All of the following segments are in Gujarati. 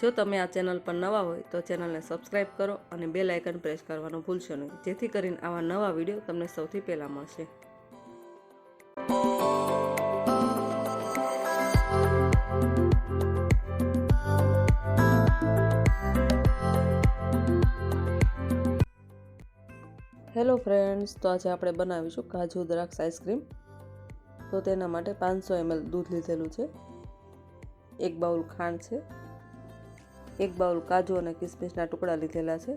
જો તમે આ ચેનલ પર નવા હોય તો ચેનલને સબસ્ક્રાઇબ કરો અને બે લાઇકન પ્રેસ કરવાનું ભૂલશો નહીં. જેથી કરીને આવા નવા વીડિયો તમને સૌથી પહેલાં મળશે. હેલો ફ્રેન્ડ્સ તો આજે આપણે બનાવીશું કાજુ દ્રાક્ષ આઈસ્ક્રીમ. તો તેના માટે પાંચસો એમએલ દૂધ લીધેલું છે. એક બાઉલ ખાંડ છે. એક બાઉલ કાજુ અને કિસમિસના ટુકડા લીધેલા છે.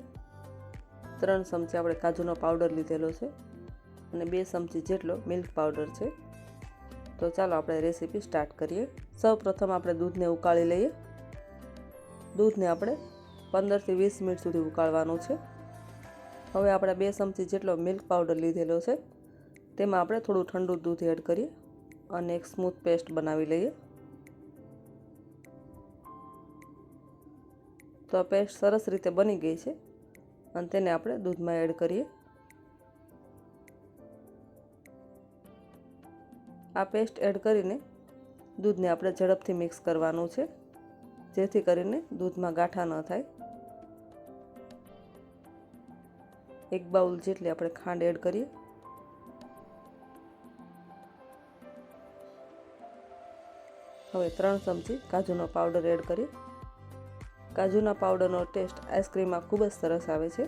ત્રણ ચમચી આપણે કાજુનો પાવડર લીધેલો છે અને બે ચમચી જેટલો મિલ્ક પાવડર છે. તો ચાલો આપણે રેસીપી સ્ટાર્ટ કરીએ. સૌ પ્રથમ આપણે દૂધને ઉકાળી લઈએ. દૂધને આપણે પંદરથી વીસ મિનિટ સુધી ઉકાળવાનું છે. હવે આપણે બે ચમચી જેટલો મિલ્ક પાવડર લીધેલો છે. તેમાં આપણે થોડું ઠંડુ દૂધ એડ કરીએ અને એક સ્મૂથ પેસ્ટ બનાવી લઈએ. તો આ પેસ્ટ સરસ રીતે બની ગઈ છે. અને તેને આપણે દૂધમાં એડ કરીએ. આ પેસ્ટ એડ કરીને દૂધને આપણે ઝડપથી મિક્સ કરવાનું છે. જેથી કરીને દૂધમાં ગાંઠા ન થાય. એક બાઉલ જેટલી આપણે ખાંડ એડ કરીએ. હવે ત્રણ ચમચી કાજુનો પાવડર એડ કરીએ. કાજુના પાવડરનો ટેસ્ટ આઈસ્ક્રીમમાં ખૂબ જ સરસ આવે છે.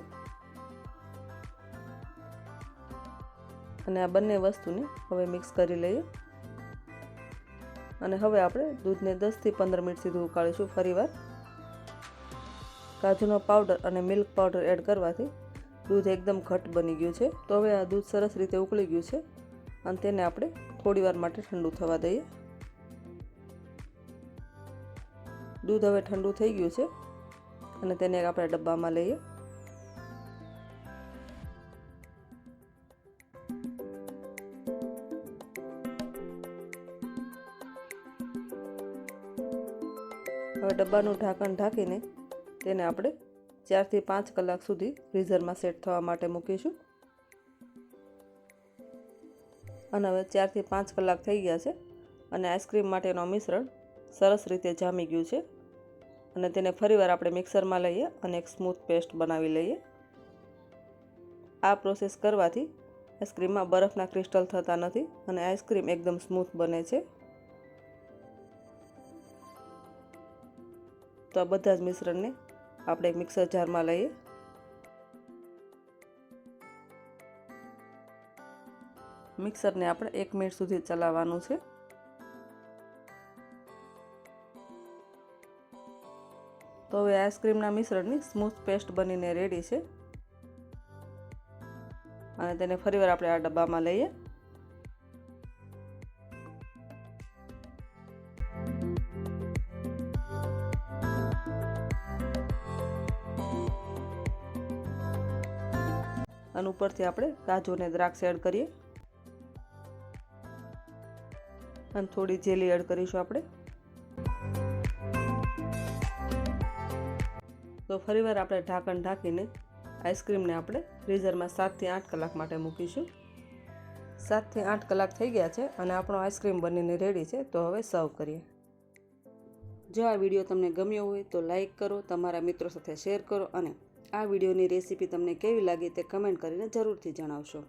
અને આ બંને વસ્તુને હવે મિક્સ કરી લઈએ. અને હવે આપણે દૂધને દસથી પંદર મિનિટ સુધી ઉકાળીશું ફરીવાર. કાજુનો પાવડર અને મિલ્ક પાવડર એડ કરવાથી દૂધ એકદમ ઘટ બની ગયું છે. તો હવે આ દૂધ સરસ રીતે ઉકળી ગયું છે. અને તેને આપણે થોડી વાર માટે ઠંડુ થવા દઈએ. દૂધ હવે ઠંડુ થઈ ગયું છે અને તેને આપણે ડબ્બામાં લઈએ. હવે ડબ્બાનું ઢાંકણ ઢાંકીને તેને આપણે ચારથી પાંચ કલાક સુધી ફ્રીઝરમાં સેટ થવા માટે મૂકીશું. અને હવે ચારથી પાંચ કલાક થઈ ગયા છે અને આઈસ્ક્રીમ માટેનો મિશ્રણ સરસ રીતે જામી ગયું છે. અને તેને ફરીવાર આપણે મિક્સરમાં લઈએ અને એક સ્મૂથ પેસ્ટ બનાવી લઈએ. આ પ્રોસેસ કરવાથી આઈસ્ક્રીમમાં બરફના ક્રિસ્ટલ થતા નથી અને આઈસ્ક્રીમ એકદમ સ્મૂથ બને છે. તો આ બધા જ મિશ્રણને આપણે એક મિક્સર જારમાં લઈએ. મિક્સરને આપણે એક મિનિટ સુધી ચલાવવાનું છે. તો હવે આઈસ્ક્રીમના મિશ્રણની સ્મૂથ પેસ્ટ બનીને રેડી છે. અને તેને ફરીવાર આપણે આ ડબ્બામાં લઈએ. અને ઉપરથી આપણે કાજુ અને દ્રાક્ષ એડ કરીએ. અને થોડી જેલી એડ કરીશું આપણે. તો ફરીવાર આપણે ઢાંકણ ઢાંકીને આઈસ્ક્રીમને આપણે ફ્રીઝરમાં સાતથી આઠ કલાક માટે મૂકીશું. સાતથી આઠ કલાક થઈ ગયા છે અને આપણો આઈસ્ક્રીમ બનીને રેડી છે, તો હવે સર્વ કરીએ. જો આ વીડિયો તમને ગમ્યો હોય તો લાઇક કરો, તમારા મિત્રો સાથે શેર કરો અને આ વિડીયોની રેસીપી તમને કેવી લાગી તે કમેન્ટ કરીને જરૂરથી જણાવશો.